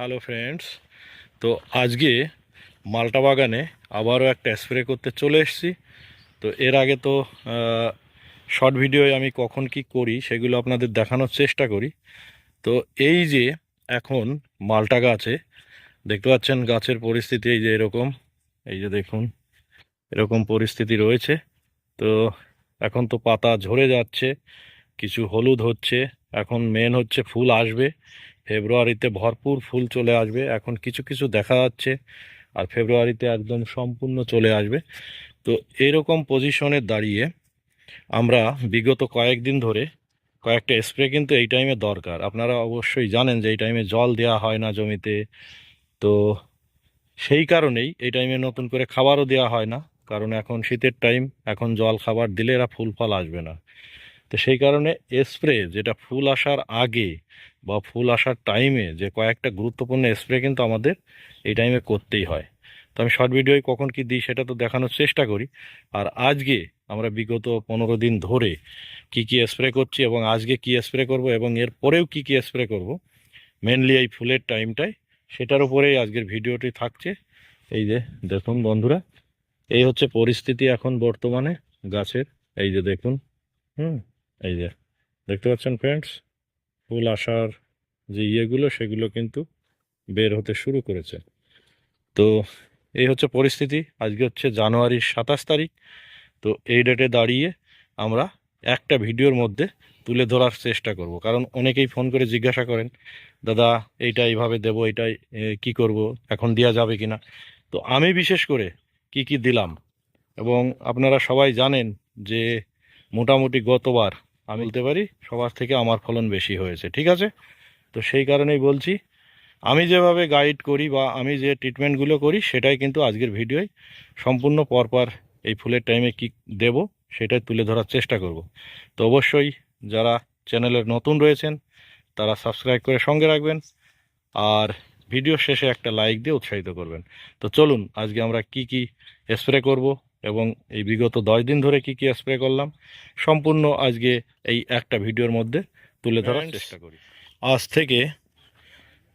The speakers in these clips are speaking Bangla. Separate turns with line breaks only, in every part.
হ্যালো ফ্রেন্ডস তো আজকে মালটা বাগানে আবারও একটা স্প্রে করতে চলে এসেছি। তো এর আগে তো শর্ট ভিডিওয়ে আমি কখন কি করি সেগুলো আপনাদের দেখানোর চেষ্টা করি। তো এই যে এখন মালটা গাছে, দেখতে পাচ্ছেন গাছের পরিস্থিতি এই যে এরকম। এই যে দেখুন, এরকম পরিস্থিতি রয়েছে। তো এখন তো পাতা ঝরে যাচ্ছে, কিছু হলুদ হচ্ছে, এখন মেন হচ্ছে ফুল আসবে। ফেব্রুয়ারিতে ভরপুর ফুল চলে আসবে। এখন কিছু কিছু দেখা যাচ্ছে আর ফেব্রুয়ারিতে একদম সম্পূর্ণ চলে আসবে। তো এরকম পজিশনে দাঁড়িয়ে আমরা বিগত কয়েকদিন ধরে কয়েকটা স্প্রে কিন্তু এই টাইমে দরকার। আপনারা অবশ্যই জানেন যে এই টাইমে জল দেওয়া হয় না জমিতে। তো সেই কারণেই এই টাইমে নতুন করে খাবারও দেওয়া হয় না। কারণ এখন শীতের টাইম এখন জল খাবার দিলে এরা ফুল ফল আসবে না। তো সেই কারণে স্প্রে যেটা ফুল আসার আগে বা ফুল আসার টাইমে যে কয়েকটা গুরুত্বপূর্ণ স্প্রে কিন্তু আমাদের এই টাইমে করতেই হয়। তো আমি শর্ট ভিডিওয় কখন কি দিই সেটা তো দেখানোর চেষ্টা করি। আর আজকে আমরা বিগত পনেরো দিন ধরে কি কি স্প্রে করছি এবং আজকে কি স্প্রে করব এবং এর পরেও কি কি স্প্রে করব মেনলি এই ফুলের টাইমটাই সেটার উপরেই আজকের ভিডিওটি থাকছে। এই যে দেখুন বন্ধুরা, এই হচ্ছে পরিস্থিতি এখন বর্তমানে গাছের। এই যে দেখুন, হুম, এই যে দেখতে পাচ্ছেন ফ্রেন্ডস ফুল আসার যে ইয়েগুলো সেগুলো কিন্তু বের হতে শুরু করেছে। তো এই হচ্ছে পরিস্থিতি। আজকে হচ্ছে জানুয়ারির সাতাশ তারিখ। তো এই ডেটে দাঁড়িয়ে আমরা একটা ভিডিওর মধ্যে তুলে ধরার চেষ্টা করব। কারণ অনেকেই ফোন করে জিজ্ঞাসা করেন দাদা এইটা এইভাবে দেবো এইটাই এ, কি করব? এখন দেওয়া যাবে কি না তো আমি বিশেষ করে কি কি দিলাম? এবং আপনারা সবাই জানেন যে মোটামুটি গতবার আমি বলতে পারি সবার থেকে আমার ফলন বেশি হয়েছে, ঠিক আছে? তো সেই কারণেই বলছি, আমি যেভাবে গাইড করি বা আমি যে ট্রিটমেন্টগুলো করি, সেটাই কিন্তু আজকের ভিডিওয় সম্পূর্ণ পরপর এই ফুলের টাইমে কি দেব, সেটাই তুলে ধরার চেষ্টা করব। তো অবশ্যই যারা চ্যানেলের নতুন রয়েছেন, তারা সাবস্ক্রাইব করে সঙ্গে রাখবেন আর ভিডিও শেষে একটা লাইক দিয়ে উৎসাহিত করবেন। তো চলুন, আজকে আমরা কি কি স্প্রে করব এবং এই বিগত দশ দিন ধরে কি কি স্প্রে করলাম সম্পূর্ণ আজকে এই একটা ভিডিওর মধ্যে তুলে ধরার চেষ্টা করি। আজ থেকে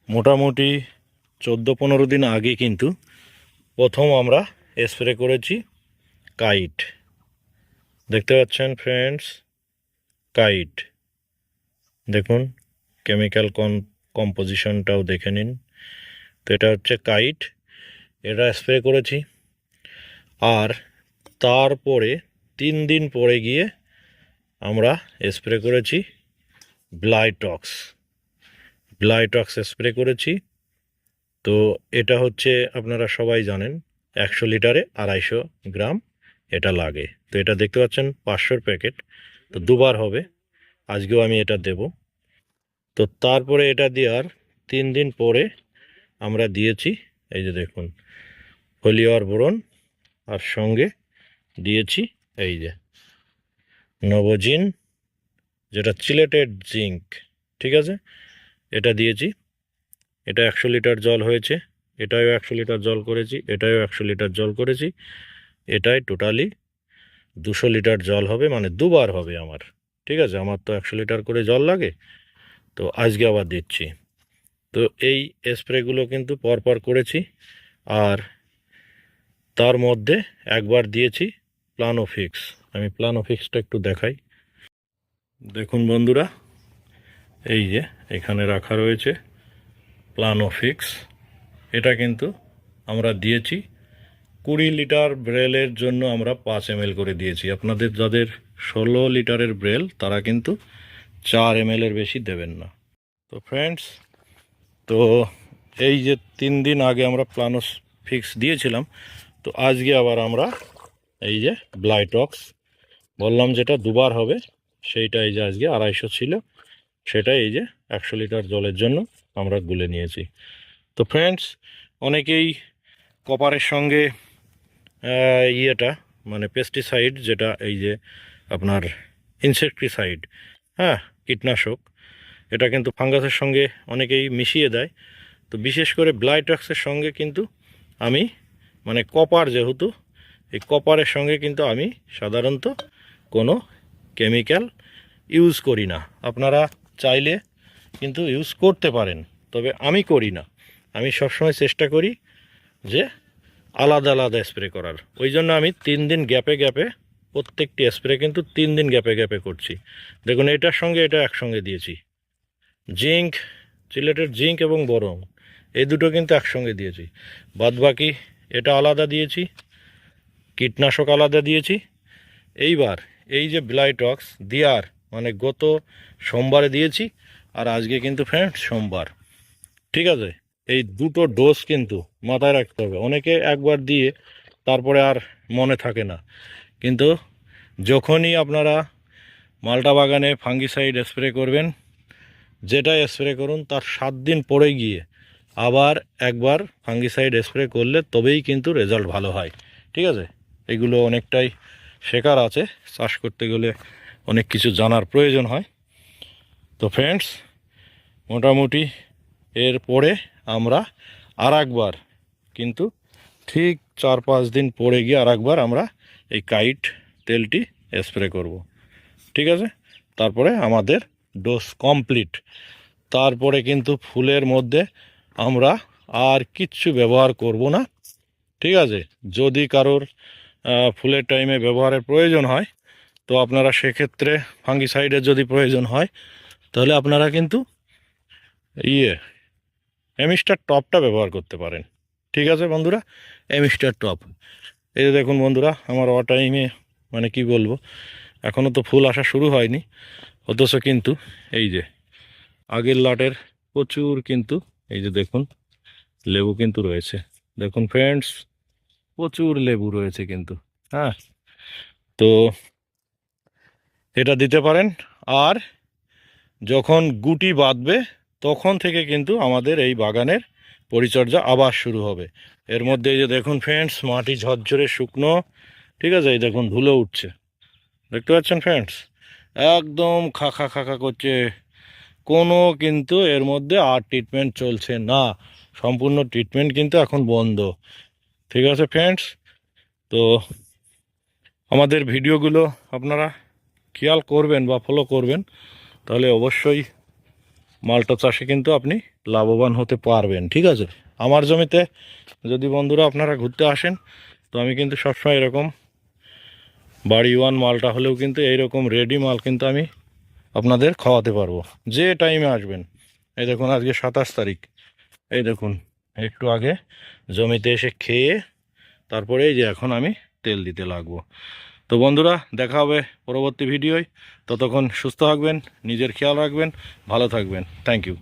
মোটামুটি চোদ্দ পনেরো দিন আগে কিন্তু প্রথম আমরা স্প্রে করেছি কাইট। দেখতে পাচ্ছেন ফ্রেন্ডস কাইট। দেখুন কেমিক্যাল কন কম্পোজিশনটাও দেখে নিন। তো এটা হচ্ছে কাইট এটা স্প্রে করেছি। আর তারপরে তিন দিন পরে গিয়ে আমরা স্প্রে করেছি ব্লাইটক্স ব্লাইটক্স স্প্রে করেছি। তো এটা হচ্ছে আপনারা সবাই জানেন, একশো লিটারে আড়াইশো গ্রাম এটা লাগে। তো এটা দেখতে পাচ্ছেন পাঁচশোর প্যাকেট। তো দুবার হবে। আজকেও আমি এটা দেব। তো তারপরে এটা দেওয়ার তিন দিন পরে আমরা দিয়েছি, এই যে দেখুন ফলিওয়ার বোরন, আর সঙ্গে দিয়েছি, এই যে। নবজিন, যেটা চিলেটেড জিঙ্ক, ঠিক আছে? এটা দিয়েছি। এটা একশো লিটার জল হয়েছে। এটাও একশো লিটার জল করেছি, এটাও একশো লিটার জল করেছি। এটাই টোটালি দুশো লিটার জল হবে মানে দুবার হবে আমার, ঠিক আছে? আমার তো একশো লিটার করে জল লাগে, তো আজকে আবার দিচ্ছি। তো এই স্প্রেগুলো কিন্তু পরপর করেছি, আর তার মধ্যে একবার দিয়েছি প্লানোফিক্স আমি প্লানোফিক্সটা একটু দেখাই। দেখুন বন্ধুরা, এই যে এখানে রাখা রয়েছে প্লানোফিক্স এটা কিন্তু আমরা দিয়েছি কুড়ি লিটার ব্রেলের জন্য আমরা পাঁচ এম করে দিয়েছি। আপনাদের যাদের ষোলো লিটারের ব্রেল, তারা কিন্তু চার এম এর বেশি দেবেন না। তো ফ্রেন্ডস তো এই যে তিন দিন আগে আমরা প্লানোস ফিক্স দিয়েছিলাম, তো আজকে আবার আমরা এই যে ব্লাইটক্স বললাম যেটা দুবার হবে, সেইটা এই যে আজকে আড়াইশো ছিল, সেটা এই যে একশো লিটার জলের জন্য আমরা গুলে নিয়েছি। তো ফ্রেন্ডস অনেকেই কপারের সঙ্গে ইয়েটা মানে পেস্টিসাইড যেটা এই যে আপনার ইনসেকটিসাইড হ্যাঁ কীটনাশক, এটা কিন্তু ফাঙ্গাসের সঙ্গে অনেকেই মিশিয়ে দেয়। তো বিশেষ করে ব্লাইটক্সের সঙ্গে কিন্তু আমি মানে কপার যেহেতু এই কপারের সঙ্গে কিন্তু আমি সাধারণত কোনো কেমিক্যাল ইউজ করি না। আপনারা চাইলে কিন্তু ইউজ করতে পারেন, তবে আমি করি না। আমি সবসময় চেষ্টা করি যে আলাদা আলাদা স্প্রে করার। ওই জন্য আমি তিন দিন গ্যাপে গ্যাপে, প্রত্যেকটি স্প্রে কিন্তু তিন দিন গ্যাপে গ্যাপে করছি। দেখুন, এটার সঙ্গে এটা একসঙ্গে দিয়েছি। জিঙ্ক সিলেটের জিঙ্ক এবং বরং, এই দুটো কিন্তু একসঙ্গে দিয়েছি। বাদ বাকি এটা আলাদা দিয়েছি। কীটনাশক আলাদা দিয়েছি। এইবার এই যে ব্লাইটক্স দিয়ার মানে গত সোমবারে দিয়েছি আর আজকে কিন্তু ফ্রেন্ড সোমবার। ঠিক আছে? এই দুটো ডোজ কিন্তু মাথায় রাখতে হবে। অনেকে একবার দিয়ে তারপরে আর মনে থাকে না। কিন্তু যখনই আপনারা মালটা বাগানে ফাঙ্গিসাইড স্প্রে করবেন, যেটা স্প্রে করুন, তার সাত দিন পরে গিয়ে আবার একবার ফাঙ্গিসাইড স্প্রে করলে তবেই কিন্তু রেজাল্ট ভালো হয়। ঠিক আছে? এগুলো অনেকটাই শেখার আছে। চাষ করতে গেলে অনেক কিছু জানার প্রয়োজন হয়। তো ফ্রেন্ডস মোটামুটি এর পরে আমরা আর একবার কিন্তু ঠিক চার পাঁচ দিন পরে গিয়ে আর একবার আমরা এই কাইট তেলটি স্প্রে করব। ঠিক আছে? তারপরে আমাদের ডোজ কমপ্লিট তারপরে কিন্তু ফুলের মধ্যে আমরা আর কিচ্ছু ব্যবহার করব না। ঠিক আছে? যদি কারোর ফুলের টাইমে ব্যবহারের প্রয়োজন হয়। তো আপনারা সেক্ষেত্রে ফাঙ্গিসাইডের যদি প্রয়োজন হয়, তাহলে আপনারা কিন্তু ইয়ে এমিস্টার টপটা ব্যবহার করতে পারেন। ঠিক আছে বন্ধুরা? এমিস্টার টপ। এই দেখুন বন্ধুরা, আমার অ টাইমে মানে কি বলব এখনও তো ফুল আসা শুরু হয়নি। অথচ কিন্তু এই যে, আগের লটের প্রচুর কিন্তু, এই যে দেখুন, লেবু কিন্তু রয়েছে। দেখুন ফ্রেন্ডস প্রচুর লেবু রয়েছে কিন্তু হ্যাঁ? তো এটা দিতে পারেন। আর যখন গুটি বাঁধবে, তখন থেকে কিন্তু আমাদের এই বাগানের পরিচর্যা আবার শুরু হবে। এর মধ্যে এই যে দেখুন ফ্রেন্ডস মাটি ঝরঝরে শুকনো, ঠিক আছে? এই দেখুন ধুলো উঠছে। দেখতে পাচ্ছেন ফ্রেন্ডস একদম খাখা খাখা করছে। কোনো কিন্তু এর মধ্যে আর ট্রিটমেন্ট চলছে না। সম্পূর্ণ ট্রিটমেন্ট কিন্তু এখন বন্ধ। ঠিক আছে ফ্রেন্ডস তো আমাদের ভিডিওগুলো আপনারা খেয়াল করবেন বা ফলো করবেন, তাহলে অবশ্যই মালটা চাষে কিন্তু আপনি লাভবান হতে পারবেন, ঠিক আছে? আমার জমিতে যদি বন্ধুরা আপনারা ঘুরতে আসেন, তো আমি কিন্তু সবসময় এরকম বাড়ি ওয়ান মালটা হলেও কিন্তু এইরকম রেডি মাল কিন্তু আমি আপনাদের খাওয়াতে পারব, যে টাইমে আসবেন। এই দেখুন, আজকে সাতাশ তারিখ। এই দেখুন একটু আগে জমিতে এসে খেয়ে তারপরে যে এখন আমি তেল দিতে লাগবো। তো বন্ধুরা, দেখা হবে পরবর্তী ভিডিওয়। ততক্ষণ সুস্থ থাকবেন, নিজের খেয়াল রাখবেন, ভালো থাকবেন। Thank you